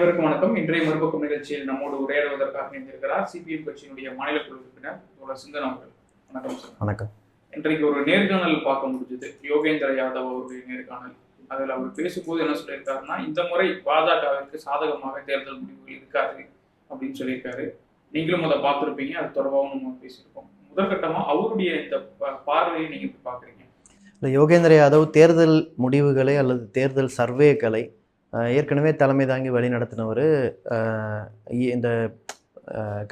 அனைவருக்கும் வணக்கம். இன்றைய மறுபக்கம் நிகழ்ச்சியில் நம்மோடு உரையாடுவதற்காக இணைந்திருக்கிறார் சிபிஎம் கட்சியினுடைய மாநில குழு உறுப்பினர் தோழர் சிந்தன் அவர்கள். வணக்கம் சார். வணக்கம். இன்றைக்கு ஒரு நேர்காணல் பார்க்க முடிஞ்சது. யோகேந்திர யாதவ் அவருடைய நேர்காணல். அதில் அவர் பேசும்போது என்ன சொல்லியிருக்காருன்னா இந்த முறை பாஜகவிற்கு சாதகமாக தேர்தல் முடிவுகள் இருக்காது அப்படின்னு சொல்லியிருக்காரு. நீங்களும் அதை பார்த்துருப்பீங்க அது தொடர்பாகவும் நம்ம பேசியிருக்கோம் முதற்கட்டமா அவருடைய இந்த பார்வையை நீங்க எப்படி பாக்குறீங்க இல்லை யோகேந்திர யாதவ் தேர்தல் முடிவுகளை அல்லது தேர்தல் சர்வேக்களை ஏற்கனவே தலைமை தாங்கி வழிநடத்தினவர் இந்த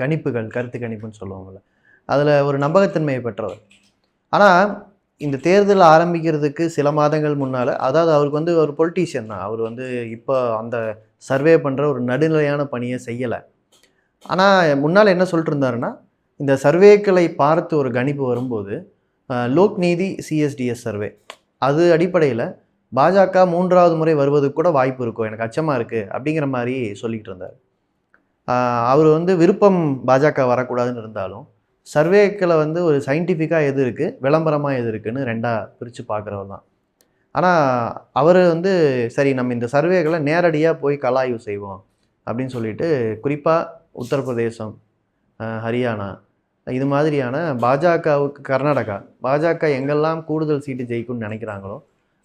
கணிப்புகள் கருத்து கணிப்புன்னு சொல்லுவாங்கள்ல அதில் ஒரு நம்பகத்தன்மையை பெற்றவர். ஆனால் இந்த தேர்தல் ஆரம்பிக்கிறதுக்கு சில மாதங்கள் முன்னால் அதாவது அவருக்கு வந்து ஒரு பொலிட்டீஷியன் தான். அவர் வந்து இப்போ அந்த சர்வே பண்ணுற ஒரு நடுநிலையான பணியை செய்யலை. ஆனால் முன்னால் என்ன சொல்லிட்டு இருந்தாருன்னா இந்த சர்வேக்களை பார்த்து ஒரு கணிப்பு வரும்போது லோக் நீதி சிஎஸ்டிஎஸ் சர்வே அது அடிப்படையில் பாஜக மூன்றாவது முறை வருவது கூட வாய்ப்பு இருக்கும் எனக்கு அச்சமாக இருக்குது அப்படிங்கிற மாதிரி சொல்லிக்கிட்டு இருந்தார். அவர் வந்து விருப்பம் பாஜக வரக்கூடாதுன்னு இருந்தாலும் சர்வேக்களை வந்து ஒரு சயின்டிஃபிக்காக எது இருக்குது விளம்பரமாக எது இருக்குன்னு ரெண்டாக பிரித்து பார்க்குறவர் தான். ஆனால் அவர் வந்து சரி நம்ம இந்த சர்வேகளை நேரடியாக போய் கலாய்வு செய்வோம் அப்படின்னு சொல்லிட்டு குறிப்பாக உத்தரப்பிரதேசம் ஹரியானா இது மாதிரியான பாஜகவுக்கு கர்நாடகா பாஜக எங்கெல்லாம் கூடுதல் சீட்டு ஜெயிக்கும்னு நினைக்கிறாங்களோ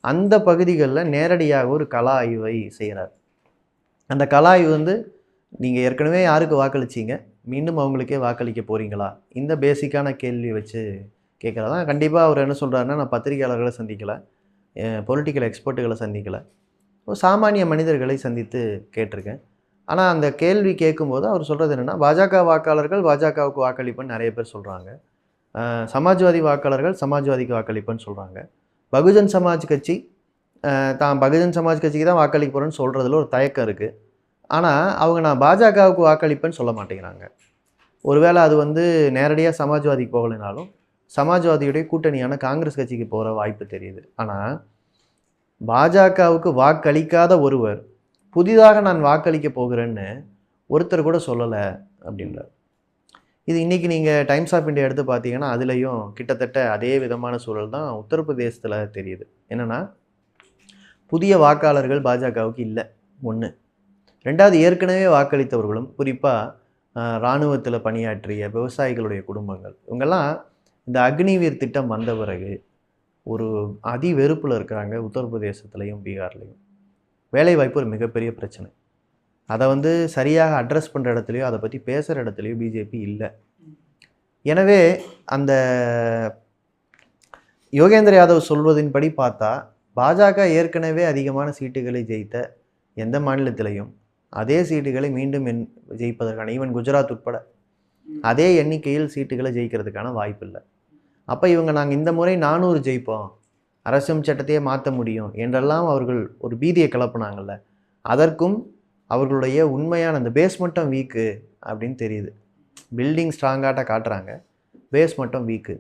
அந்த பகுதிகளில் நேரடியாக ஒரு கலா ஆய்வை செய்கிறார். அந்த கலா ஆய்வு வந்து நீங்கள் ஏற்கனவே யாருக்கு வாக்களிச்சீங்க? மீண்டும் அவங்களுக்கே வாக்களிக்க போகிறீங்களா இந்த பேசிக்கான கேள்வி வச்சு கேட்குறதா? கண்டிப்பாக அவர் என்ன சொல்கிறாருன்னா நான் பத்திரிகையாளர்களை சந்திக்கலை. பொலிட்டிக்கல் எக்ஸ்பர்ட்டுகளை சந்திக்கலை. சாமானிய மனிதர்களை சந்தித்து கேட்டிருக்கேன். ஆனால் அந்த கேள்வி கேட்கும்போது அவர் சொல்கிறது என்னென்னா பாஜக வாக்காளர்கள் பாஜகவுக்கு வாக்களிப்புன்னு நிறைய பேர் சொல்கிறாங்க சமாஜ்வாதி வாக்காளர்கள் சமாஜ்வாதிக்கு வாக்களிப்புன்னு சொல்கிறாங்க பகுஜன் சமாஜ் கட்சி தான் பகுஜன் சமாஜ் கட்சிக்கு தான் வாக்களிக்க போகிறேன்னு சொல்கிறதுல ஒரு தயக்கம் இருக்குது ஆனால் அவங்க நான் பாஜகவுக்கு வாக்களிப்பேன்னு சொல்ல மாட்டேங்கிறாங்க. ஒருவேளை அது வந்து நேரடியாக சமாஜ்வாதிக்கு போகலைனாலும் சமாஜ்வாதியுடைய கூட்டணியான காங்கிரஸ் கட்சிக்கு போகிற வாய்ப்பு தெரியுது. ஆனால் பாஜகவுக்கு வாக்களிக்காத ஒருவர் புதிதாக நான் வாக்களிக்க போகிறேன்னு ஒருத்தர் கூட சொல்லலை அப்படின்றார். இது இன்றைக்கி நீங்கள் டைம்ஸ் ஆஃப் இந்தியா எடுத்து பார்த்தீங்கன்னா அதுலேயும் கிட்டத்தட்ட அதே விதமான சூழல் தான் உத்தரப்பிரதேசத்தில் தெரியுது. என்னென்னா புதிய வாக்காளர்கள் பாஜகவுக்கு இல்லை. ஒன்று ரெண்டாவது ஏற்கனவே வாக்களித்தவர்களும் குறிப்பாக இராணுவத்தில் பணியாற்றிய விவசாயிகளுடைய குடும்பங்கள் இவங்கெல்லாம் இந்த அக்னிவீர் திட்டம் வந்த பிறகு ஒரு அதி வெறுப்பில் இருக்கிறாங்க உத்தரப்பிரதேசத்துலேயும் பீகார்லேயும். வேலைவாய்ப்பு ஒரு மிகப்பெரிய பிரச்சனை. அதை வந்து சரியாக அட்ரஸ் பண்ணுற இடத்துலையோ அதை பற்றி பேசுகிற இடத்துலையோ பிஜேபி இல்லை. எனவே அந்த யோகேந்திர யாதவ் சொல்வதின்படி பார்த்தா பாஜக ஏற்கனவே அதிகமான சீட்டுகளை ஜெயித்த எந்த மாநிலத்திலையும் அதே சீட்டுகளை மீண்டும் என் ஜெயிப்பதற்கான ஈவன் குஜராத் உட்பட அதே எண்ணிக்கையில் சீட்டுகளை ஜெயிக்கிறதுக்கான வாய்ப்பு இல்லை. அப்போ இவங்க நாங்கள் இந்த முறை நானூறு ஜெயிப்போம். அரசியல் சட்டத்தையே மாற்ற முடியும் என்றெல்லாம் அவர்கள் ஒரு பீதியை கிளப்புனாங்கல்ல. அதற்கும் அவர்களுடைய உண்மையான அந்த பேஸ் மட்டும் வீக்கு அப்படின்னு தெரியுது. பில்டிங் ஸ்ட்ராங்காட்ட காட்டுறாங்க. பேஸ் மட்டும் வீக்கு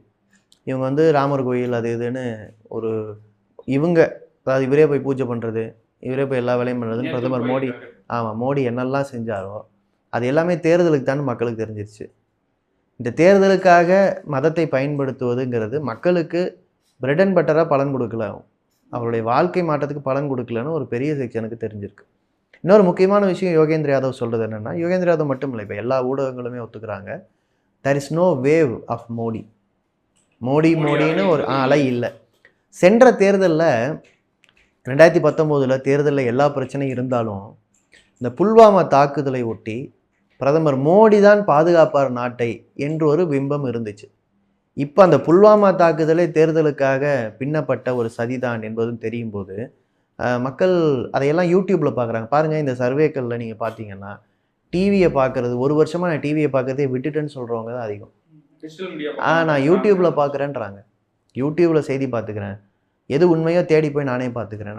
இவங்க வந்து ராமர் கோயில் அது இதுன்னு ஒரு இவங்க அதாவது இவரே போய் பூஜை பண்ணுறது இவரே போய் எல்லா வேலையும் பண்ணுறதுன்னு பிரதமர் மோடி ஆமாம் மோடி என்னெல்லாம் செஞ்சாரோ அது எல்லாமே தேர்தலுக்கு தான் மக்களுக்கு தெரிஞ்சிருச்சு. இந்த தேர்தலுக்காக மதத்தை பயன்படுத்துவதுங்கிறது மக்களுக்கு பிரெட் அண்ட் பட்டராக பலன் கொடுக்கல. அவருடைய வாழ்க்கை மாற்றத்துக்கு பலன் கொடுக்கலன்னு ஒரு பெரிய செக்ஷனுக்கு தெரிஞ்சிருக்கு. இன்னொரு முக்கியமான விஷயம் யோகேந்திர யாதவ் சொல்கிறது என்னென்னா யோகேந்திர யாதவ் மட்டும் இல்லை இப்போ எல்லா ஊடகங்களுமே ஒத்துக்கிறாங்க. There is no wave of Modi Modi Modi மோடின்னு ஒரு அலை இல்லை. சென்ற தேர்தலில் ரெண்டாயிரத்தி பத்தொம்போதில் தேர்தலில் எல்லா பிரச்சனையும் இருந்தாலும் இந்த புல்வாமா தாக்குதலை ஒட்டி பிரதமர் மோடி தான் பாதுகாப்பார் நாட்டை என்று ஒரு பிம்பம் இருந்துச்சு. இப்போ அந்த புல்வாமா தாக்குதலை தேர்தலுக்காக பின்னப்பட்ட ஒரு சதிதான் என்பதும் தெரியும் போது மக்கள் அதையெல்லாம் யூடியூப்பில் பார்க்குறாங்க பாருங்கள் இந்த சர்வேக்களில் நீங்கள் பார்த்தீங்கன்னா டிவியை பார்க்குறது ஒரு வருஷமாக நான் டிவியை பார்க்கறதே விட்டுட்டேன்னு சொல்கிறவங்க தான் அதிகம். ஆ நான் யூடியூப்பில் பார்க்குறேன்றாங்க யூடியூப்பில் செய்தி பார்த்துக்கிறேன் எது உண்மையோ தேடி போய் நானே பார்த்துக்கிறேன்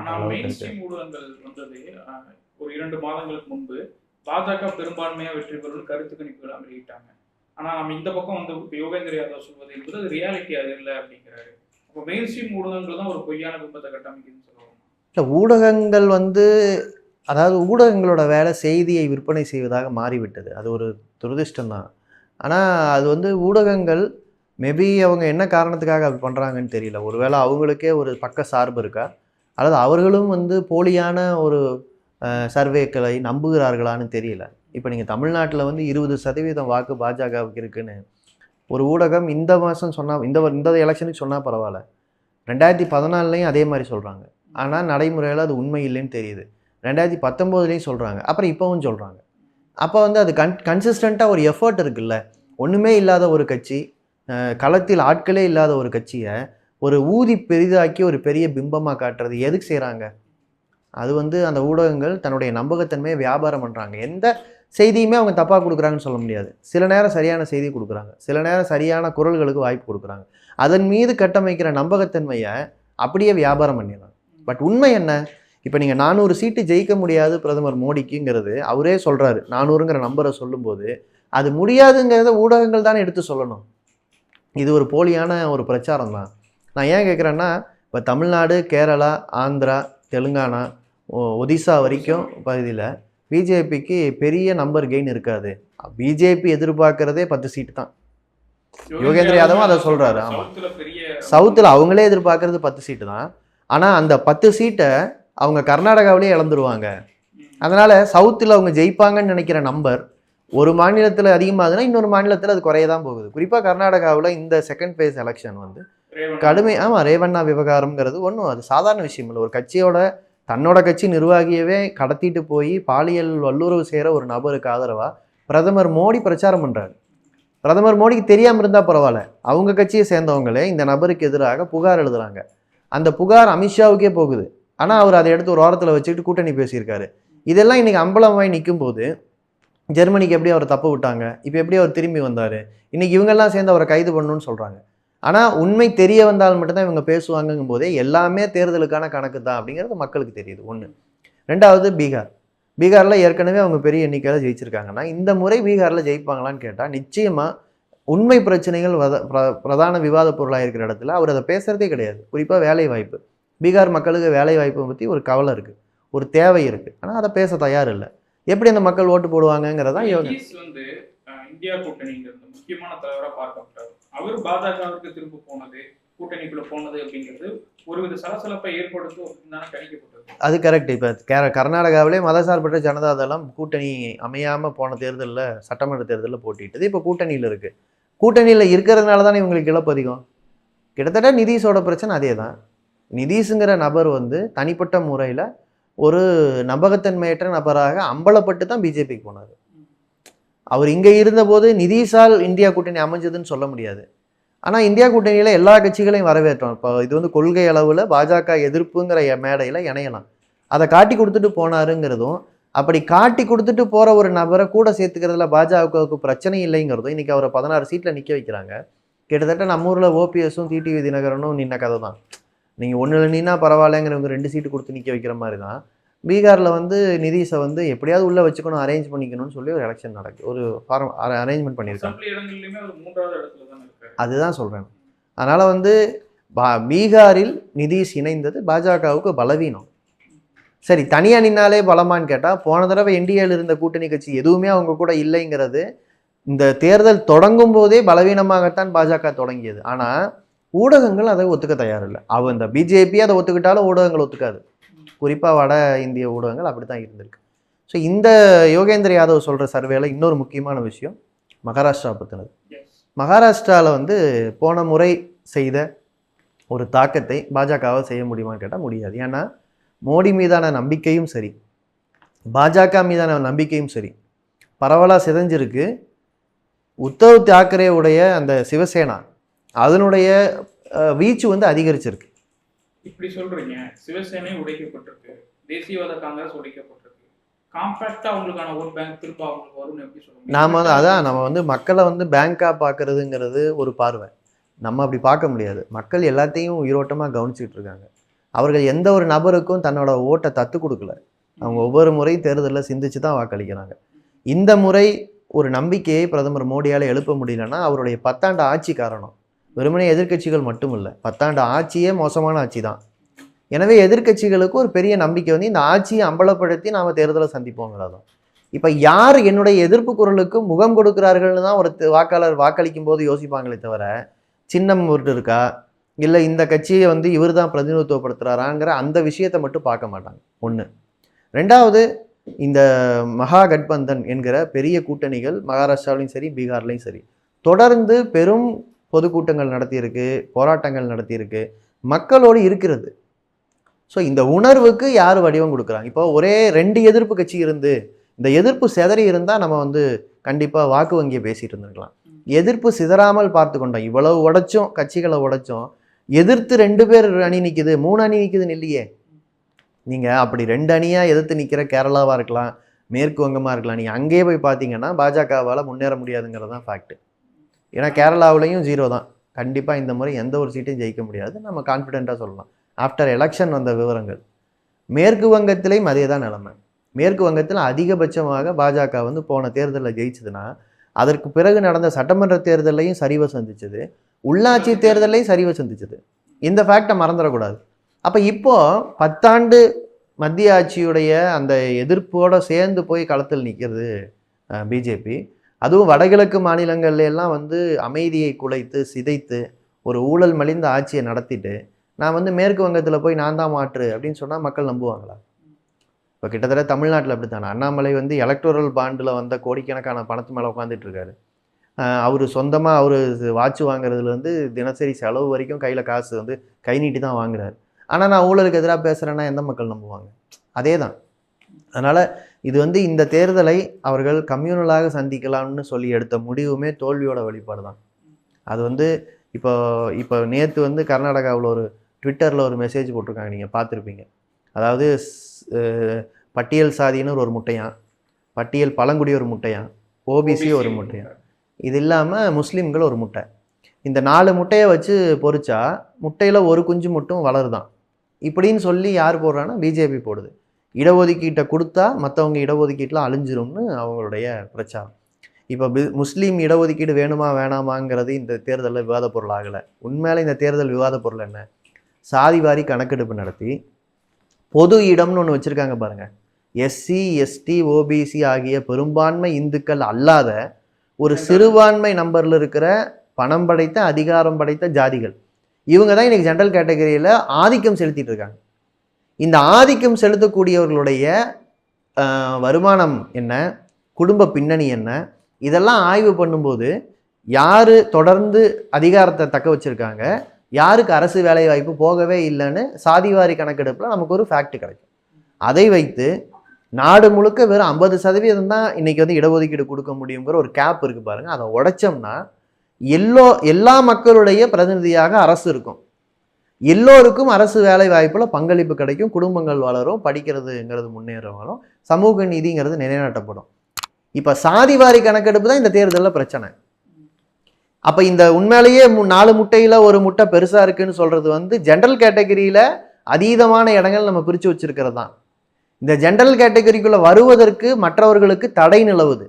ஒரு இரண்டு மாதங்களுக்கு முன்பு பாஜக பெரும்பான்மையா வெற்றி பெறும் கருத்து கணிப்புகள் வெளியிட்டாங்க ஆனா நம்ம இந்த பக்கம் வந்து இப்ப யோகேந்திர யாதவ் சொல்வது என்பது அது ரியாலிட்டி அது இல்லை அப்படிங்கிறாரு. அப்போ மெயின் ஸ்ட்ரீம் ஊடகங்கள் தான் ஒரு பொய்யான பிம்பத்தை கட்டமைக்குதுன்னு சொல்லுவாங்க. இல்லை ஊடகங்கள் வந்து அதாவது ஊடகங்களோட வேலை செய்தியை விற்பனை செய்வதாக மாறிவிட்டது. அது ஒரு துரதிர்ஷ்டம் தான் ஆனால் அது வந்து ஊடகங்கள் மேபி அவங்க என்ன காரணத்துக்காக அப்படி பண்ணுறாங்கன்னு தெரியல. ஒருவேளை அவங்களுக்கே ஒரு பக்க சார்பு இருக்கா? அல்லது அவர்களும் வந்து போலியான ஒரு சர்வேக்களை நம்புகிறார்களான்னு தெரியல. இப்போ நீங்கள் தமிழ்நாட்டில் வந்து இருபது சதவீதம் வாக்கு பாஜகவுக்கு இருக்குன்னு. ஒரு ஊடகம் இந்த மாதம் சொன்னால் இந்த இந்த எலெக்ஷனுக்கு சொன்னால் பரவாயில்ல. ரெண்டாயிரத்தி பதினாலையும் அதே மாதிரி சொல்கிறாங்க ஆனால் நடைமுறையில் அது உண்மை இல்லைன்னு தெரியுது. ரெண்டாயிரத்தி பத்தொம்போதுலேயும் சொல்கிறாங்க அப்புறம் இப்போவும் சொல்கிறாங்க அப்போ வந்து அது கன் கன்சிஸ்டண்ட்டாக ஒரு எஃபர்ட் இருக்குல்ல. ஒன்றுமே இல்லாத ஒரு கட்சி களத்தில் ஆட்களே இல்லாத ஒரு கட்சியை ஒரு ஊதி பெரிதாக்கி ஒரு பெரிய பிம்பமாக காட்டுறது எதுக்கு செய்கிறாங்க அது வந்து அந்த ஊடகங்கள் தன்னுடைய நம்பகத்தன்மையை வியாபாரம் பண்ணுறாங்க எந்த செய்தியுமே அவங்க தப்பாக கொடுக்குறாங்கன்னு சொல்ல முடியாது. சில நேரம் சரியான செய்தி கொடுக்குறாங்க. சில நேரம் சரியான குரல்களுக்கு வாய்ப்பு கொடுக்குறாங்க. அதன் மீது கட்டமைக்கிற நம்பகத்தன்மையை அப்படியே வியாபாரம் பண்ணிடுறாங்க. பட் உண்மை என்ன? இப்போ நீங்கள் நானூறு சீட்டு ஜெயிக்க முடியாது பிரதமர் மோடிக்குங்கிறது அவரே சொல்கிறாரு நானூறுங்கிற நம்பரை சொல்லும்போது அது முடியாதுங்கிறத ஊடகங்கள் தானே எடுத்து சொல்லணும். இது ஒரு போலியான ஒரு பிரச்சாரம் தான். நான் ஏன் கேட்குறேன்னா இப்போ தமிழ்நாடு கேரளா ஆந்திரா தெலுங்கானா ஒடிசா வரைக்கும் பகுதியில் பிஜேபிக்கு பெரிய நம்பர் கெயின் இருக்காது. பிஜேபி எதிர்பார்க்கறதே பத்து சீட்டு தான். யோகேந்திர யாதவும் அதை சொல்றாரு, ஆமா. சவுத்துல பெரிய சவுத்தில் அவங்களே எதிர்பார்க்கறது பத்து சீட்டு தான். ஆனால் அந்த பத்து சீட்டை அவங்க கர்நாடகாவிலே இழந்துருவாங்க. அதனால் சவுத்தில் அவங்க ஜெயிப்பாங்கன்னு நினைக்கிற நம்பர் ஒரு மாநிலத்தில் அதிகமாகுதுன்னா இன்னொரு மாநிலத்தில் அது குறைய தான் போகுது. குறிப்பாக கர்நாடகாவில் இந்த செகண்ட் ஃபேஸ் எலெக்ஷன் வந்து. கடுமை ஆமாம் ரேவண்ணா விவகாரம்ங்கிறது ஒன்றும் அது சாதாரண விஷயம் இல்லை. ஒரு கட்சியோட தன்னோட கட்சி நிர்வாகியவே கடத்திட்டு போய் பாலியல் வல்லுறவு செய்கிற ஒரு நபருக்கு ஆதரவாக பிரதமர் மோடி பிரச்சாரம் பண்ணுறாரு பிரதமர் மோடிக்கு தெரியாமல் இருந்தால் பரவாயில்ல. அவங்க கட்சியை சேர்ந்தவங்களே இந்த நபருக்கு எதிராக புகார் எழுதுறாங்க. அந்த புகார் அமித்ஷாவுக்கே போகுது. ஆனால் அவர் அதை எடுத்து ஒரு ஓரத்தில் வச்சுக்கிட்டு கூட்டணி பேசியிருக்காரு. இதெல்லாம் இன்றைக்கி அம்பலமாய் நிற்கும் போது ஜெர்மனிக்கு எப்படி அவர் தப்பு விட்டாங்க? இப்போ எப்படி அவர் திரும்பி வந்தார்? இன்றைக்கி இவங்கெல்லாம் சேர்ந்து அவரை கைது பண்ணணும்னு சொல்கிறாங்க ஆனால் உண்மை தெரிய வந்தால் மட்டும்தான் இவங்க பேசுவாங்கங்கும் போதே எல்லாமே தேர்தலுக்கான கணக்கு தான் அப்படிங்கிறது மக்களுக்கு தெரியுது. ஒன்று ரெண்டாவது பீகார். பீகாரில் ஏற்கனவே அவங்க பெரிய எண்ணிக்கையில் ஜெயிச்சிருக்காங்கன்னா இந்த முறை பீகாரில் ஜெயிப்பாங்களான்னு கேட்டால் நிச்சயமாக உண்மை பிரச்சனைகள் பிரதான விவாத பொருளாக இருக்கிற இடத்துல அவர் அதை பேசுகிறதே கிடையாது. குறிப்பாக வேலை வாய்ப்பு பீகார் மக்களுக்கு வேலை வாய்ப்பை பற்றி ஒரு கவலை இருக்குது ஒரு தேவை இருக்குது ஆனால் அதை பேச தயார் இல்லை எப்படி அந்த மக்கள் ஓட்டு போடுவாங்கங்கிறதான் யோகா வந்து இந்தியா கூட்டணியில இருந்து முக்கியமான தலைவரா பார்க்கப்பட்டார். அவர் பாஜகவிற்கு திரும்ப போனது கூட்டணிக்குள்ள போனது அப்படிங்கிறது ஒருவித சலசலப்பை ஏற்படுத்தும் அப்படின்னு தானே கணிக்கப்பட்டது. அது கரெக்ட் இப்போ கேர கர்நாடகாவிலே மதசார்பற்ற ஜனதாதளம் கூட்டணி அமையாமல் போன தேர்தலில் சட்டமன்ற தேர்தலில் போட்டிட்டது. இப்போ கூட்டணியில் இருக்குது கூட்டணியில் இருக்கிறதுனால தானே இவங்களுக்கு இழப்பு அதிகம்? கிட்டத்தட்ட நிதிஷோட பிரச்சனை அதே தான் நிதிஷுங்கிற நபர் வந்து தனிப்பட்ட முறையில் ஒரு நம்பகத்தன்மையற்ற நபராக அம்பலப்பட்டு தான் பிஜேபிக்கு போனார். அவர் இங்கே இருந்தபோது நிதிஷால் இந்தியா கூட்டணி அமைஞ்சதுன்னு சொல்ல முடியாது. ஆனால் இந்தியா கூட்டணியில் எல்லா கட்சிகளையும் வரவேற்றோம். இப்போ இது வந்து கொள்கை அளவில் பாஜக எதிர்ப்புங்கிற மேடையில் இணையலாம். அதை காட்டி கொடுத்துட்டு போனாருங்கிறதும் அப்படி காட்டி கொடுத்துட்டு போகிற ஒரு நபரை கூட சேர்த்துக்கிறதுல பாஜகவுக்கு பிரச்சனை இல்லைங்கிறதும் இன்றைக்கி அவரை பதினாறு சீட்டில் நிற்க வைக்கிறாங்க. கிட்டத்தட்ட நம்ம ஊரில் ஓபிஎஸும் டிடிவி தினகரனும் நின்ன கதை தான். நீங்கள் ஒன்றில் நின்னா பரவாயில்லைங்கிறவங்க ரெண்டு சீட்டு கொடுத்து நிற்க வைக்கிற மாதிரி தான். பீகாரில் வந்து நிதிஷை வந்து எப்படியாவது உள்ளே வச்சுக்கணும் அரேஞ்ச் பண்ணிக்கணும்னு சொல்லி ஒரு எலெக்ஷன் நடக்கு. ஒரு ஃபார்ம் அரேஞ்ச்மெண்ட் பண்ணியிருக்காங்க. அதுதான் சொல்கிறேன் அதனால் வந்து பா பீகாரில் நிதிஷ் இணைந்தது பாஜகவுக்கு பலவீனம். சரி தனியாக நின்னாலே பலமான்னு கேட்டால் போன தடவை என்டிஏல இருந்த கூட்டணி கட்சி எதுவுமே அவங்க கூட இல்லைங்கிறது இந்த தேர்தல் தொடங்கும் போதே பலவீனமாகத்தான் பாஜக தொடங்கியது. ஆனால் ஊடகங்கள் அதை ஒத்துக்க தயாரில்லை அவ இந்த பிஜேபி அதை ஒத்துக்கிட்டாலும் ஊடகங்கள் ஒத்துக்காது. குறிப்பாக வட இந்திய ஊடகங்கள் அப்படி தான் இருந்திருக்கு. ஸோ இந்த யோகேந்திர யாதவ் சொல்கிற சர்வேல இன்னொரு முக்கியமான விஷயம் மகாராஷ்டிரா பற்றினது மகாராஷ்டிராவில் வந்து போன முறை செய்த ஒரு தாக்கத்தை பாஜகவை செய்ய முடியுமான்னு கேட்டால் முடியாது. ஏன்னா மோடி மீதான நம்பிக்கையும் சரி பாஜக மீதான நம்பிக்கையும் சரி பரவலாக சிதைஞ்சிருக்கு. உத்தவ் தாக்கரே உடைய அந்த சிவசேனா அதனுடைய வீச்சு வந்து அதிகரிச்சிருக்கு. இப்படி சொல்றீங்க சிவசேனை உடைக்கப்பட்டிருக்கு தேசியவாத காங்கிரஸ் உடைக்கப்பட்டிருக்கு? நாம் வந்து அதான் நம்ம வந்து மக்களை வந்து பேங்காக பார்க்குறதுங்கிறது ஒரு பார்வை. நம்ம அப்படி பார்க்க முடியாது. மக்கள் எல்லாத்தையும் உயிரோட்டமாக கவனிச்சிட்டு இருக்காங்க. அவர்கள் எந்த ஒரு நபருக்கும் தன்னோட ஓட்டை தத்து கொடுக்கல. அவங்க ஒவ்வொரு முறையும் தேர்தலில் சிந்திச்சு தான் வாக்களிக்கிறாங்க. இந்த முறை ஒரு நம்பிக்கையை பிரதமர் மோடியால் எழுப்ப முடியலன்னா அவருடைய பத்தாண்டு ஆட்சி காரணம் வெறுமனே எதிர்க்கட்சிகள் மட்டும் இல்லை பத்தாண்டு ஆட்சியே மோசமான ஆட்சி தான். எனவே எதிர்கட்சிகளுக்கு ஒரு பெரிய நம்பிக்கை வந்து இந்த ஆட்சியை அம்பலப்படுத்தி நாம் தேர்தலை சந்திப்போங்கிறதும் இப்போ யார் என்னுடைய எதிர்ப்பு குரலுக்கு முகம் கொடுக்கிறார்கள்னு தான் ஒரு வாக்காளர் வாக்களிக்கும் போது யோசிப்பாங்களே தவிர சின்னம் ஒரு இருக்கா? இல்லை இந்த கட்சியை வந்து இவர் தான் பிரதிநிதித்துவப்படுத்துகிறாராங்கிற அந்த விஷயத்தை மட்டும் பார்க்க மாட்டாங்க. ஒன்று ரெண்டாவது இந்த மகா கட்பந்தன் என்கிற பெரிய கூட்டணிகள் மகாராஷ்டிராவிலையும் சரி பீகார்லையும் சரி தொடர்ந்து பெரும் பொதுக்கூட்டங்கள் நடத்தியிருக்கு போராட்டங்கள் நடத்தியிருக்கு மக்களோடு இருக்கிறது. ஸோ இந்த உணர்வுக்கு யார் வடிவம் கொடுக்குறாங்க? இப்போ ஒரே ரெண்டு எதிர்ப்பு கட்சி இருந்து இந்த எதிர்ப்பு சிதறி இருந்தால் நம்ம வந்து கண்டிப்பாக வாக்கு வங்கியை பேசிகிட்டு இருந்திருக்கலாம். எதிர்ப்பு சிதறாமல் பார்த்து கொண்டோம் இவ்வளவு உடைச்சோம் கட்சிகளை உடைச்சோம் எதிர்த்து ரெண்டு பேர் அணி நிற்குது மூணு அணி நிற்குதுன்னு இல்லையே. நீங்கள் அப்படி ரெண்டு அணியாக எதிர்த்து நிற்கிற கேரளாவாக இருக்கலாம் மேற்கு வங்கமாக இருக்கலாம் நீங்கள் அங்கேயே போய் பார்த்தீங்கன்னா பாஜகவால் முன்னேற முடியாதுங்கிறது தான் ஃபேக்ட் ஏன்னா கேரளாவிலையும் ஜீரோ தான். கண்டிப்பாக இந்த முறை எந்த ஒரு சீட்டையும் ஜெயிக்க முடியாது. நம்ம கான்ஃபிடென்ட்டாக சொல்லலாம். ஆஃப்டர் எலெக்ஷன் வந்த விவரங்கள். மேற்கு வங்கத்திலையும் அதே தான் நிலமை. மேற்கு வங்கத்தில் அதிகபட்சமாக பாஜக வந்து போன தேர்தலில் ஜெயிச்சதுன்னா அதற்கு பிறகு நடந்த சட்டமன்ற தேர்தலையும் சரிவை சந்திச்சது. உள்ளாட்சி தேர்தலையும் சரிவை சந்திச்சது. இந்த ஃபேக்டை மறந்துடக்கூடாது. அப்போ இப்போ பத்தாண்டு மத்திய ஆட்சியுடைய அந்த எதிர்ப்போடு சேர்ந்து போய் களத்தில் நிற்கிறது பிஜேபி அதுவும் வடகிழக்கு மாநிலங்கள்ல எல்லாம் வந்து அமைதியை குலைத்து சிதைத்து ஒரு ஊழல் மலிந்த ஆட்சியை நடத்திட்டு நான் வந்து மேற்கு வங்கத்தில் போய் நான் தான் மாற்று அப்படின்னு சொன்னால் மக்கள் நம்புவாங்களா? இப்போ கிட்டத்தட்ட தமிழ்நாட்டில் அப்படி தானே அண்ணாமலை வந்து எலக்டோரல் பாண்டில் வந்த கோடிக்கணக்கான பணத்து மேலே உட்காந்துட்டு இருக்காரு. அவர் சொந்தமாக அவர் வாட்ச் வாங்குறதுலேருந்து தினசரி செலவு வரைக்கும் கையில் காசு வந்து கை நீட்டி தான் வாங்குறாரு. ஆனால் நான் ஊழலுக்கு எதிராக பேசுகிறேன்னா எந்த மக்கள் நம்புவாங்க? அதே தான் அதனால் இது வந்து இந்த தேர்தலை அவர்கள் கம்யூனலாக சந்திக்கலாம்னு சொல்லி எடுத்த முடிவுமே தோல்வியோட வெளிப்பாடு தான் அது வந்து இப்போ இப்போ நேற்று வந்து கர்நாடகாவில் ஒரு ட்விட்டரில் ஒரு மெசேஜ் போட்டிருக்காங்க. நீங்கள் பார்த்துருப்பீங்க. அதாவது பட்டியல் சாதியினர் ஒரு முட்டையான் பட்டியல் பழங்குடி ஒரு முட்டையான் ஓபிசி ஒரு முட்டையான். இது இல்லாமல் முஸ்லீம்கள் ஒரு முட்டை. இந்த நாலு முட்டையை வச்சு பொறிச்சா முட்டையில் ஒரு குஞ்சு மட்டும் வளருதான். இப்படின்னு சொல்லி யார் போடுறான்னா பிஜேபி போடுது. இடஒதுக்கீட்டை கொடுத்தா மற்றவங்க இடஒதுக்கீட்டில் அழிஞ்சிரும்னு அவங்களுடைய பிரச்சாரம். இப்போ பி முஸ்லீம் இடஒதுக்கீடு வேணுமா வேணாமாங்கிறது இந்த தேர்தலில் விவாத பொருள் ஆகலை. உண்மையில இந்த தேர்தல் விவாத பொருள் என்ன? சாதி வாரி கணக்கெடுப்பு நடத்தி பொது இடம்னு ஒன்று வச்சுருக்காங்க பாருங்கள் எஸ்சி எஸ்டி ஓபிசி ஆகிய பெரும்பான்மை இந்துக்கள் அல்லாத ஒரு சிறுபான்மை நம்பரில் இருக்கிற பணம் படைத்த அதிகாரம் படைத்த ஜாதிகள். இவங்க தான் இன்னைக்கு ஜென்ரல் கேட்டகரியில் ஆதிக்கம் செலுத்திட்டு இருக்காங்க. இந்த ஆதிக்கம் செலுத்தக்கூடியவர்களுடைய வருமானம் என்ன? குடும்ப பின்னணி என்ன? இதெல்லாம் ஆய்வு பண்ணும்போது யார் தொடர்ந்து அதிகாரத்தை தக்க வச்சிருக்காங்க? யாருக்கு அரசு வேலை வாய்ப்பு போகவே இல்லைன்னு சாதிவாரி கணக்கெடுப்பில் நமக்கு ஒரு ஃபேக்ட் கிடைக்கும். அதை வைத்து நாடு முழுக்க வெறும் ஐம்பது சதவீதம் தான் இன்னைக்கு வந்து இடஒதுக்கீடு கொடுக்க முடியுங்கிற ஒரு கேப் இருக்கு பாருங்க. அதை உடைச்சோம்னா எல்லோ எல்லா மக்களுடைய பிரதிநிதியாக அரசு இருக்கும். எல்லோருக்கும் அரசு வேலை வாய்ப்பில் பங்களிப்பு கிடைக்கும். குடும்பங்கள் வளரும் படிக்கிறதுங்கிறது முன்னேறவங்களும் வரும். சமூக நீதிங்கிறது நிலைநாட்டப்படும். இப்போ சாதிவாரி கணக்கெடுப்பு தான் இந்த தேர்தலில் பிரச்சனை. அப்போ இந்த உண்மையிலேயே மு- நாலு முட்டையில் ஒரு முட்டை பெருசாக இருக்குன்னு சொல்கிறது வந்து ஜென்ரல் கேட்டகரியில் அதீதமான இடங்கள் நம்ம பிரித்து வச்சுருக்கிறது தான். இந்த ஜென்ரல் கேட்டகரிக்குள்ளே வருவதற்கு மற்றவர்களுக்கு தடை நிலவுது.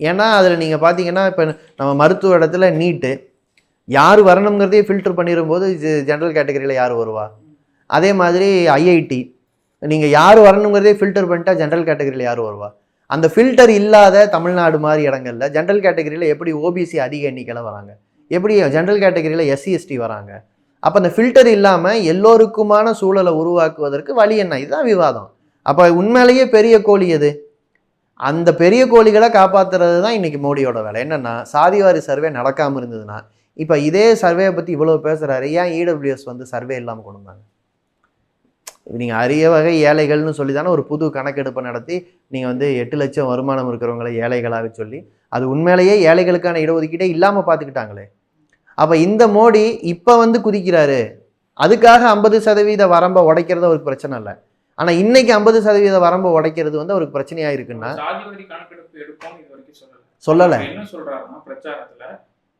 ஏன்னா அதில் நீங்கள் பார்த்தீங்கன்னா இப்போ நம்ம மருத்துவ இடத்துல நீட்டு யார் வரணுங்கிறதே ஃபில்டர் பண்ணிடும்போது ஜென்ரல் கேட்டகரியில் யார் வருவா? அதே மாதிரி ஐஐடி நீங்கள் யார் வரணுங்கிறதே ஃபில்டர் பண்ணிட்டா ஜென்ரல் கேட்டகரியில் யார் வருவா? அந்த ஃபில்டர் இல்லாத தமிழ்நாடு மாதிரி இடங்கள்ல ஜென்ரல் கேட்டகரியில் எப்படி ஓபிசி அதிக எண்ணிக்கையில் வராங்க? எப்படி ஜென்ரல் கேட்டகரியில் எஸ்சி எஸ்டி வராங்க? அப்போ அந்த ஃபில்டர் இல்லாமல் எல்லோருக்குமான சூழலை உருவாக்குவதற்கு வழி என்ன? இதுதான் விவாதம். அப்போ உண்மையிலேயே பெரிய கோழி எது? அந்த பெரிய கோழிகளை காப்பாத்துறது தான் இன்றைக்கி மோடியோட வேலை. என்னென்னா சாதிவாரி சர்வே நடக்காமல் இருந்ததுன்னா இப்போ இதே சர்வேயை பற்றி இவ்வளோ பேசுகிறாரு ஏன் இடபிள்யூஎஸ் வந்து சர்வே இல்லாமல் கொண்டு வந்தாங்க? நீங்கள் அரிய வகை ஏழைகள்னு சொல்லி தானே ஒரு புது கணக்கெடுப்பை நடத்தி நீங்கள் வந்து எட்டு லட்சம் வருமானம் இருக்கிறவங்களை ஏழைகளாக சொல்லி அது உண்மையிலேயே ஏழைகளுக்கான இடஒதுக்கீட்டே இல்லாமல் பார்த்துக்கிட்டாங்களே அப்போ இந்த மோடி இப்போ வந்து குதிக்கிறாரு. அதுக்காக ஐம்பது சதவீத வரம்பை உடைக்கிறது அவருக்கு பிரச்சனை இல்லை. ஆனால் இன்னைக்கு ஐம்பது சதவீத வரம்பை உடைக்கிறது வந்து அவருக்கு பிரச்சனையாக இருக்குன்னா சொல்லல. என்ன சொல்றாருன்னா பிரச்சாரத்துல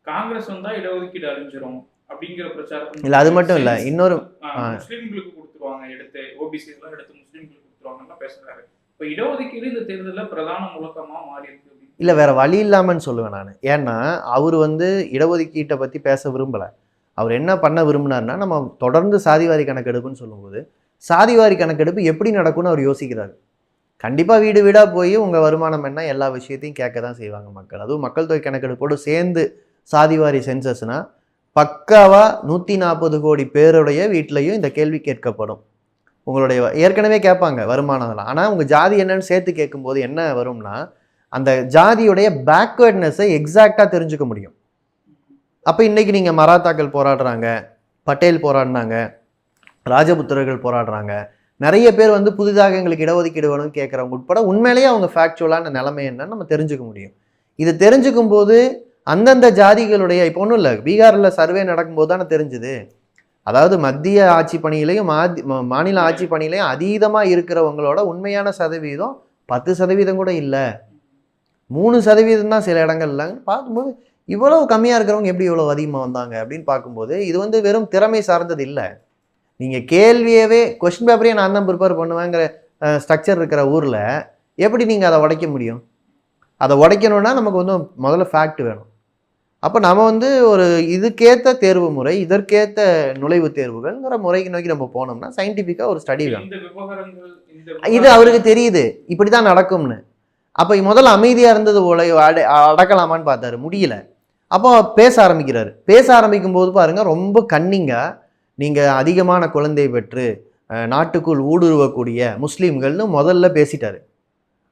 காங்கிரஸ் வந்தா இடஒதுக்கீடு அழிஞ்சிரும் அப்படிங்கிற பிரச்சாரத்தை இல்லை அது மட்டும் இல்லை இன்னொரு. முஸ்லிம்களுக்கு கொடுத்துருவாங்க எடுத்து ஓபிசி எல்லாம் எடுத்து முஸ்லிம்களுக்கு கொடுத்துருவாங்கன்னு பேசுறாரு. இப்ப இடஒதுக்கீடு இந்த தேர்தல்ல பிரதான முழக்கமா மாறி இருக்கு இல்லை வேற வழி இல்லாமன்னு சொல்லுவேன் நான். ஏன்னா அவர் வந்து இடஒதுக்கீட்டை பற்றி பேச விரும்பலை. அவர் என்ன பண்ண விரும்பினார்னா நம்ம தொடர்ந்து சாதிவாரி கணக்கெடுப்புன்னு சொல்லும்போது சாதிவாரி கணக்கெடுப்பு எப்படி நடக்கும்னு அவர் யோசிக்கிறார். கண்டிப்பாக வீடு வீடாக போய் உங்கள் வருமானம் என்ன எல்லா விஷயத்தையும் கேட்க தான் செய்வாங்க மக்கள். அதுவும் மக்கள் தொகை கணக்கெடுப்போடு சேர்ந்து சாதிவாரி சென்சஸ்னால் பக்காவாக நூற்றி நாற்பது கோடி பேருடைய வீட்லேயும் இந்த கேள்வி கேட்கப்படும். உங்களுடைய ஏற்கனவே கேட்பாங்க வருமானம் ஆனால் உங்கள் ஜாதி என்னன்னு சேர்த்து கேட்கும்போது என்ன வரும்னா அந்த ஜாதியுடைய பேக்வேர்ட்னஸை எக்ஸாக்டாக தெரிஞ்சுக்க முடியும். அப்போ இன்றைக்கி நீங்கள் மராத்தாக்கள் போராடுறாங்க பட்டேல் போராடினாங்க ராஜபுத்திரர்கள் போராடுறாங்க. நிறைய பேர் வந்து புதிதாக எங்களுக்கு இடஒதுக்கீடு வேணும்னு கேட்குறவங்க உட்பட உண்மையிலேயே அவங்க ஃபேக்சுவலான நிலைமை என்னன்னு நம்ம தெரிஞ்சுக்க முடியும். இது தெரிஞ்சுக்கும் போது அந்தந்த ஜாதிகளுடைய இப்போ ஒன்றும் இல்லை பீகாரில் சர்வே நடக்கும்போது தானே தெரிஞ்சுது. அதாவது மத்திய ஆட்சி பணியிலையும் மாதி மா- மாநில ஆட்சி பணியிலையும் அதீதமாக இருக்கிறவங்களோட உண்மையான சதவீதம் பத்து சதவீதம் கூட இல்லை. மூணு சதவீதம் தான் சில இடங்கள்ல பார்க்கும்போது இவ்வளவு கம்மியாக இருக்கிறவங்க எப்படி இவ்வளோ அதிகமாக வந்தாங்க அப்படின்னு பார்க்கும்போது இது வந்து வெறும் திறமை சார்ந்தது இல்லை. நீங்கள் கேள்வியவே கொஸ்டின் பேப்பரையே நான் தான் ப்ரிப்பேர் பண்ணுவேங்கிற ஸ்ட்ரக்சர் இருக்கிற ஊரில் எப்படி நீங்கள் அதை உடைக்க முடியும்? அதை உடைக்கணும்னா நமக்கு வந்து முதல்ல ஃபேக்ட் வேணும். அப்போ நம்ம வந்து ஒரு இதுக்கேற்ற தேர்வு முறை இதற்கேற்ற நுழைவுத் தேர்வுகள்ங்கிற முறைக்கு நோக்கி நம்ம போனோம்னா சயின்டிஃபிக்காக ஒரு ஸ்டடி வேணும். இது அவருக்கு தெரியுது. இப்படி தான் நடக்கும்னு. அப்போ முதல்ல அமைதியாக இருந்தது அட- அடக்கலாமான்னு பார்த்தாரு. முடியல. அப்போ பேச ஆரம்பிக்கிறாரு. பேச ஆரம்பிக்கும் போது பாருங்க ரொம்ப கன்னிங்கா நீங்கள் அதிகமான குழந்தை பெற்று நாட்டுக்குள் ஊடுருவக்கூடிய முஸ்லீம்கள்னு முதல்ல பேசிட்டாரு.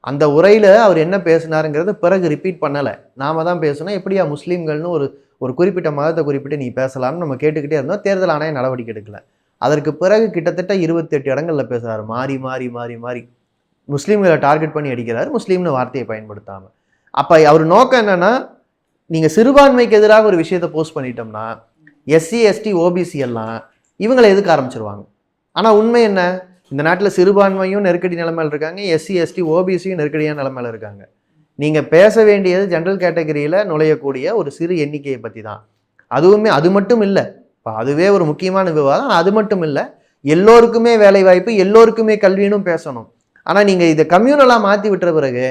அந்த உரையில் அவர் என்ன பேசினாருங்கிறது பிறகு ரிப்பீட் பண்ணலை. நாம தான் பேசணும். எப்படியா முஸ்லீம்கள்னு ஒரு ஒரு குறிப்பிட்ட மதத்தை குறிப்பிட்டு நீ பேசலாம்னு நம்ம கேட்டுக்கிட்டே இருந்தோம். தேர்தல் ஆணையம் நடவடிக்கை எடுக்கலை. அதற்கு பிறகு கிட்டத்தட்ட இருபத்தெட்டு இடங்களில் பேசுகிறார் மாறி மாறி மாறி மாறி. முஸ்லீம்களை டார்கெட் பண்ணி அடிக்கிறார். முஸ்லீம்னு வார்த்தையை பயன்படுத்தாமல் அப்போ அவர் நோக்கம் என்னென்னா நீங்கள் சிறுபான்மைக்கு எதிராக ஒரு விஷயத்தை போஸ்ட் பண்ணிட்டோம்னா எஸ்சி எஸ்டி ஓபிசி எல்லாம் இவங்களை எதுக்க ஆரம்பிச்சிருவாங்க? ஆனால் உண்மை என்ன? இந்த நாட்டில் சிறுபான்மையும் நெருக்கடி நிலைமையில் இருக்காங்க. எஸ்சி எஸ்டி ஓபிசியும் நெருக்கடியான நிலைமையில இருக்காங்க. நீங்கள் பேச வேண்டியது ஜென்ரல் கேட்டகரியில் நுழையக்கூடிய ஒரு சிறு எண்ணிக்கையை பற்றி தான். அதுவுமே அது மட்டும் இல்லை. இப்போ அதுவே ஒரு முக்கியமான விவாதம். அது மட்டும் இல்லை. எல்லோருக்குமே வேலைவாய்ப்பு எல்லோருக்குமே கல்வினும் பேசணும். ஆனால் நீங்கள் இதை கம்யூனலாக மாற்றி விட்டுற பிறகு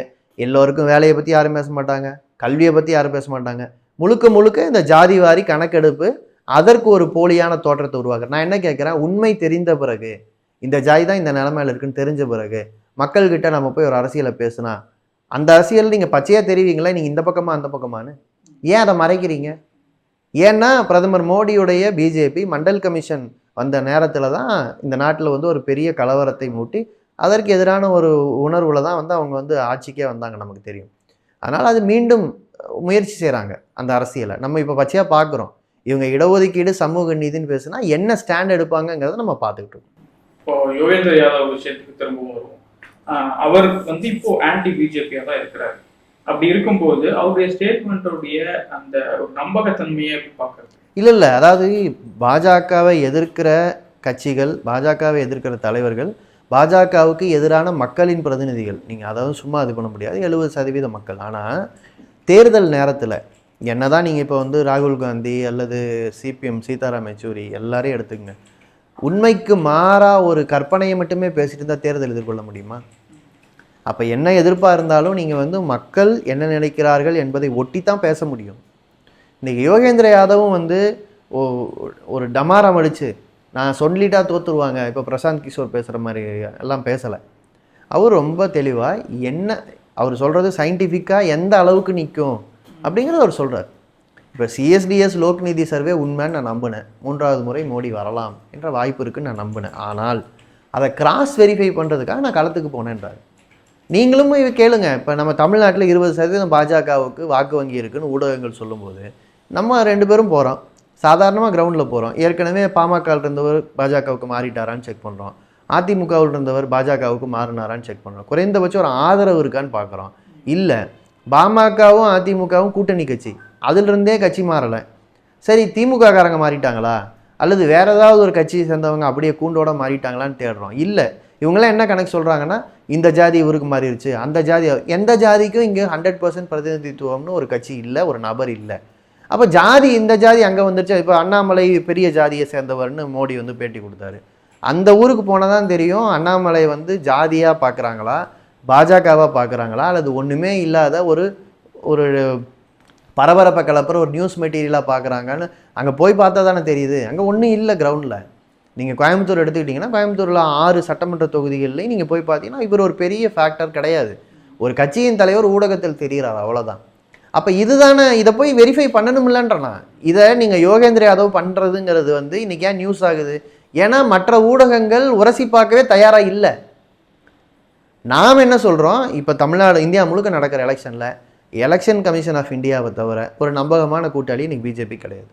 எல்லோருக்கும் வேலையை பற்றி யாரும் பேச மாட்டாங்க. கல்வியை பற்றி யாரும் பேச மாட்டாங்க. முழுக்க முழுக்க இந்த ஜாதி வாரி கணக்கெடுப்பு அதற்கு ஒரு போலியான தோற்றத்தை உருவாக்குற. நான் என்ன கேட்குறேன் உண்மை தெரிந்த பிறகு இந்த ஜாதி தான் இந்த நிலமையில இருக்குன்னு தெரிஞ்ச பிறகு மக்கள்கிட்ட நம்ம போய் ஒரு அரசியலை பேசுனா அந்த அரசியல் நீங்கள் பச்சையாக தெரிவிங்களா நீங்கள் இந்த பக்கமாக அந்த பக்கமான்னு? ஏன் அதை மறைக்கிறீங்க? ஏன்னா பிரதமர் மோடியுடைய பிஜேபி மண்டல் கமிஷன் வந்த நேரத்தில் தான் இந்த நாட்டில் வந்து ஒரு பெரிய கலவரத்தை மூட்டி அதற்கு எதிரான ஒரு உணர்வில் தான் வந்து அவங்க வந்து ஆட்சிக்கே வந்தாங்க நமக்கு தெரியும். அதனால் அது மீண்டும் முயற்சி செய்கிறாங்க அந்த அரசியலை. நம்ம இப்போ பச்சையாக பார்க்குறோம் இவங்க இடஒதுக்கீடு சமூக நீதின்னு பேசுனா என்ன ஸ்டாண்ட் எடுப்பாங்கங்கிறத நம்ம பார்த்துக்கிட்டு இருக்கோம். இப்போ யோகேந்திர யாதவ் விஷயத்துக்கு திரும்பவும் வருவோம். அவர் வந்து இப்போ ஆன்டி பிஜேபியா தான் இருக்கிறாரு. அப்படி இருக்கும்போது அவருடைய ஸ்டேட்மெண்ட்டுடைய அந்த நம்பகத்தன்மையை பார்க்கறது? இல்லை இல்லை. அதாவது பாஜகவை எதிர்க்கிற கட்சிகள் பாஜகவை எதிர்க்கிற தலைவர்கள் பாஜகவுக்கு எதிரான மக்களின் பிரதிநிதிகள். நீங்கள் அதாவது சும்மா இது பண்ண முடியாது. எழுபது சதவீத மக்கள். ஆனால் தேர்தல் நேரத்தில் என்னதான் நீங்கள் இப்போ வந்து ராகுல் காந்தி அல்லது சிபிஎம் சீதாராம் யெச்சூரி எல்லாரையும் எடுத்துக்கங்க. உண்மைக்கு மாறாக ஒரு கற்பனையை மட்டுமே பேசிட்டு இருந்தால் தேர்தல் எதிர்கொள்ள முடியுமா? அப்போ என்ன எதிர்ப்பாக இருந்தாலும் நீங்கள் வந்து மக்கள் என்ன நினைக்கிறார்கள் என்பதை ஒட்டி தான் பேச முடியும். இன்றைக்கி யோகேந்திர யாதவும் வந்து ஓ- ஒரு டமாரம் அடிச்சு நான் சொல்லிட்டா தோற்றுருவாங்க இப்போ பிரசாந்த் கிஷோர் பேசுகிற மாதிரி எல்லாம் பேசலை. அவர் ரொம்ப தெளிவாக என்ன அவர் சொல்கிறது சயின்டிஃபிக்காக எந்த அளவுக்கு நிற்கும் அப்படிங்கிறத அவர் சொல்கிறார் இப்போ சிஎஸ்டிஎஸ் லோக்நீதி சர்வே உண்மைன்னு நான் நம்பினேன். மூன்றாவது முறை மோடி வரலாம் என்ற வாய்ப்பு இருக்குன்னு நான் நம்பினேன். ஆனால் அதை கிராஸ் வெரிஃபை பண்ணுறதுக்காக நான் களத்துக்கு போனேன்றார். நீங்களும் இவ கேளுங்க. இப்போ நம்ம தமிழ்நாட்டில் இருபது சதவீதம் பாஜகவுக்கு வாக்கு வங்கி இருக்குன்னு ஊடகங்கள் சொல்லும்போது நம்ம ரெண்டு பேரும் போகிறோம் சாதாரணமாக கிரவுண்டில் போகிறோம் ஏற்கனவே பாமகவில் இருந்தவர் பாஜகவுக்கு மாறிட்டாரான்னு செக் பண்ணுறோம் அதிமுகவில் இருந்தவர் பாஜகவுக்கு மாறினாரான்னு செக் பண்ணுறோம் குறைந்தபட்சம் ஒரு ஆதரவு இருக்கான்னு பார்க்குறோம். இல்லை பாமகவும் அதிமுகவும் கூட்டணி கட்சி. அதிலிருந்தே கட்சி மாறலை. சரி திமுக காரங்க மாறிட்டாங்களா? அல்லது வேறு ஏதாவது ஒரு கட்சியை சேர்ந்தவங்க அப்படியே கூண்டோட மாறிட்டாங்களான்னு தேடுறோம். இல்லை இவங்களாம் என்ன கணக்கு சொல்கிறாங்கன்னா இந்த ஜாதி இவருக்கு மாறிடுச்சு அந்த ஜாதி எந்த ஜாதிக்கும் இங்கே ஹண்ட்ரட் பர்சன்ட் பிரதிநிதித்துவம்னு ஒரு கட்சி இல்லை ஒரு நபர் இல்லை. அப்போ ஜாதி இந்த ஜாதி அங்கே வந்துருச்சு. இப்போ அண்ணாமலை பெரிய ஜாதியை சேர்ந்தவர்னு மோடி வந்து பேட்டி கொடுத்தாரு. அந்த ஊருக்கு போனால் தான் தெரியும் அண்ணாமலை வந்து ஜாதியாக பார்க்குறாங்களா பாஜகவாக பார்க்குறாங்களா அல்லது ஒன்றுமே இல்லாத ஒரு ஒரு பரபரப்பை கலப்புற ஒரு நியூஸ் மெட்டீரியலாக பார்க்குறாங்கன்னு அங்கே போய் பார்த்தா தானே தெரியுது. அங்கே ஒன்றும் இல்லை கிரவுண்டில் நீங்கள் கோயம்புத்தூர் எடுத்துக்கிட்டிங்கன்னா கோயம்புத்தூரில் ஆறு சட்டமன்ற தொகுதிகள்லையும் நீங்கள் போய் பார்த்தீங்கன்னா இவர் ஒரு பெரிய ஃபேக்டர் கிடையாது. ஒரு கட்சியின் தலைவர் ஊடகத்தில் தெரிகிறார் அவ்வளோதான் அப்போ இதுதானே இதை போய் வெரிஃபை பண்ணணுமில்லன்றண்ணா. இதை நீங்கள் யோகேந்திர யாதவ் பண்ணுறதுங்கிறது வந்து இன்றைக்கி ஏன் நியூஸ் ஆகுது? ஏன்னா மற்ற ஊடகங்கள் உரசி பார்க்கவே தயாராக இல்லை. நாம் என்ன சொல்கிறோம் இப்போ தமிழ்நாடு இந்தியா முழுக்க நடக்கிற எலெக்ஷனில் எலெக்ஷன் கமிஷன் ஆஃப் இந்தியாவை தவிர ஒரு நம்பகமான கூட்டாளி இன்றைக்கி பிஜேபி கிடையாது.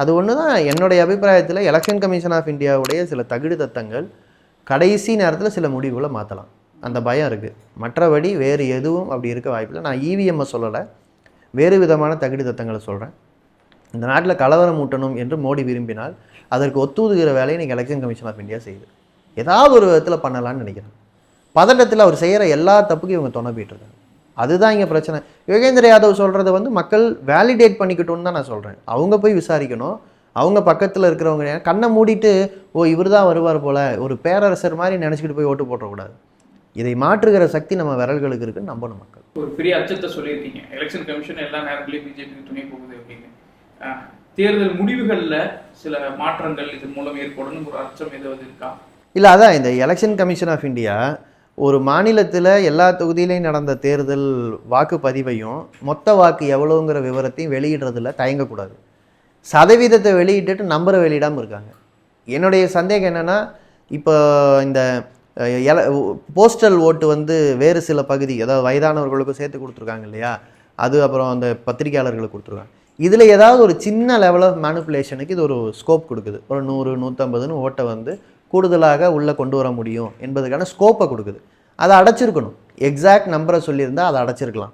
அது ஒன்று தான் என்னுடைய அபிப்பிராயத்தில் எலெக்ஷன் கமிஷன் ஆஃப் இந்தியாவுடைய சில தகுடு தத்தங்கள் கடைசி நேரத்தில் சில முடிவுகளை மாற்றலாம் அந்த பயம் இருக்குது மற்றபடி வேறு எதுவும் அப்படி இருக்க வாய்ப்பில்லை நான் இவிஎம்மை சொல்லலை. வேறு விதமான தகுடு தத்தங்களை சொல்கிறேன் இந்த நாட்டில் கலவரம் ஊட்டணும் என்று மோடி விரும்பினால் அதற்கு ஒத்துதுகிற வேலையை இன்றைக்கி எலெக்ஷன் கமிஷன் ஆஃப் இந்தியா செய்யுது. ஏதாவது ஒரு விதத்தில் பண்ணலான்னு நினைக்கிறேன். பதட்டத்தில் அவர் செய்கிற எல்லா தப்புக்கும் இவங்க துணைப்பிட்டு இருக்காங்க அதுதான் இங்கே பிரச்சனை. யோகேந்திர யாதவ் சொல்கிறத வந்து மக்கள் வேலிடேட் பண்ணிக்கிட்டோன்னு தான் நான் சொல்கிறேன் அவங்க போய் விசாரிக்கணும். அவங்க பக்கத்தில் இருக்கிறவங்க கண்ணை மூடிட்டு ஓ இவர் தான் வருவார் போல. ஒரு பேரரசர் மாதிரி நினச்சிக்கிட்டு போய் ஓட்டு போட்டுறக்கூடாது இதை மாற்றுகிற சக்தி நம்ம விரல்களுக்கு இருக்குன்னு நம்பணும் மக்கள். ஒரு பெரிய அச்சத்தை சொல்லியிருக்கீங்க. எலெக்ஷன் கமிஷன் எல்லா நேரங்களையும் பிஜேபிக்கு துணை போகுது அப்படின்னு. தேர்தல் முடிவுகள்ல சில மாற்றங்கள் இதன் மூலம் ஏற்படும் ஒரு அச்சம் ஏதாவது இருக்கா? இல்லை அதான் இந்த எலெக்ஷன் கமிஷன் ஆஃப் இந்தியா ஒரு மாநிலத்தில் எல்லா தொகுதியிலையும் நடந்த தேர்தல் வாக்குப்பதிவையும் மொத்த வாக்கு எவ்வளோங்கிற விவரத்தையும் வெளியிடுறதில் தயங்கக்கூடாது. சதவீதத்தை வெளியிட்டுட்டு நம்பரை வெளியிடாமல் இருக்காங்க. என்னுடைய சந்தேகம் என்னென்னா இப்போ இந்த எல போஸ்டல் ஓட்டு வந்து வேறு சில பகுதி அதாவது வயதானவர்களுக்கும் சேர்த்து கொடுத்துருக்காங்க இல்லையா? அது அப்புறம் அந்த பத்திரிகையாளர்களுக்கு கொடுத்துருக்காங்க. இதில் ஏதாவது ஒரு சின்ன லெவல் ஆஃப் மேனுப்புலேஷனுக்கு இது ஒரு ஸ்கோப் கொடுக்குது. ஒரு நூறு நூற்றம்பதுன்னு ஓட்டை வந்து கூடுதலாக உள்ளே கொண்டு வர முடியும் என்பதுக்கான ஸ்கோப்பை கொடுக்குது. அதை அடைச்சிருக்கணும். எக்ஸாக்ட் நம்பரை சொல்லியிருந்தால் அதை அடைச்சிருக்கலாம்.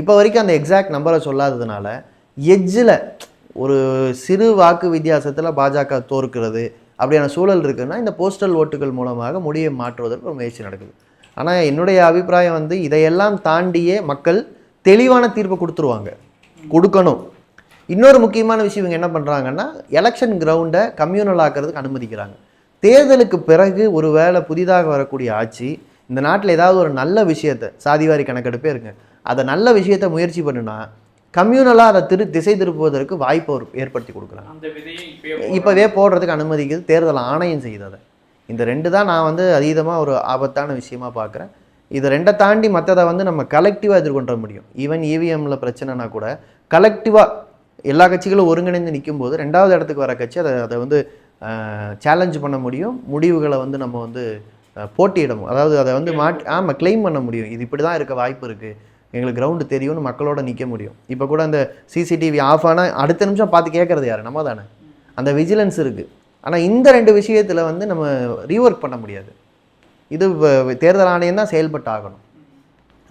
இப்போ வரைக்கும் அந்த எக்ஸாக்ட் நம்பரை சொல்லாததுனால எட்ஜில் ஒரு சிறு வாக்கு வித்தியாசத்தில் பாஜக தோற்கிறது அப்படியான சூழல் இருக்குன்னா இந்த போஸ்டல் ஓட்டுகள் மூலமாக முடியை மாற்றுவதற்கு ஒரு முயற்சி நடக்குது. ஆனால் என்னுடைய அபிப்பிராயம் வந்து இதையெல்லாம் தாண்டியே மக்கள் தெளிவான தீர்ப்பை கொடுத்துருவாங்க. கொடுக்கணும். இன்னொரு முக்கியமான விஷயம் இவங்க என்ன பண்ணுறாங்கன்னா எலெக்ஷன் கிரவுண்டை கம்யூனல் ஆக்கிறதுக்கு அனுமதிக்கிறாங்க. தேர்தலுக்கு பிறகு ஒருவேளை புதிதாக வரக்கூடிய ஆட்சி இந்த நாட்டில் ஏதாவது ஒரு நல்ல விஷயத்தை சாதிவாரி கணக்கெடுப்பே இருக்கு அதை நல்ல விஷயத்தை முயற்சி பண்ணுனா கம்யூனலாக அதை திரு திசை திருப்புவதற்கு வாய்ப்பை ஒரு ஏற்படுத்தி கொடுக்குறாங்க இப்போவே போடுறதுக்கு அனுமதிக்குது தேர்தல் ஆணையம் செய்யுது அதை இந்த ரெண்டு தான் நான் வந்து அதீதமாக ஒரு ஆபத்தான விஷயமா பார்க்குறேன் இது ரெண்டை தாண்டி மற்றதை வந்து நம்ம கலெக்டிவாக எதிர்கொள்ள முடியும். ஈவன் இவிஎம்மில் பிரச்சனைனா கூட கலெக்டிவாக எல்லா கட்சிகளும் ஒருங்கிணைந்து நிற்கும்போது ரெண்டாவது இடத்துக்கு வர கட்சி அதை அதை வந்து சேலஞ்ச் பண்ண முடியும். முடிவுகளை வந்து நம்ம வந்து அஹ், போட்டியிட மு- அதாவது அதை வந்து மாற்றி ஆமாம் க்ளைம் பண்ண முடியும். இது இப்படி தான் இருக்க வாய்ப்பு இருக்குது எங்களுக்கு கிரவுண்டு தெரியும்னு மக்களோட நிற்க முடியும். இப்போ கூட அந்த சிசிடிவி ஆஃப் ஆனால் அடுத்த நிமிஷம் பார்த்து கேட்குறது யார்? நம்ம தானே. அந்த விஜிலன்ஸ் இருக்குது ஆனால் இந்த ரெண்டு விஷயத்தில் வந்து நம்ம ரீஒர்க் பண்ண முடியாது. இது தேர்தல் ஆணையம் தான் செயல்பட்டு ஆகணும்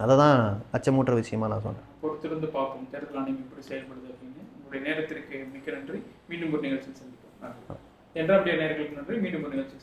அதை தான் அச்சமூட்டுற விஷயமா நான் சொன்னேன் பொறுத்திருந்து பார்ப்போம். தேர்தல் ஆணையம் எப்படி செயல்படுது அப்படின்னு. உங்களுடைய நேரத்திற்கு மிக்க நன்றி. மீண்டும் ஒரு நிகழ்ச்சியில் சந்திப்போம். என்ற அப்படியே நேர்களுக்கு நன்றி. மீண்டும் ஒரு நிகழ்ச்சி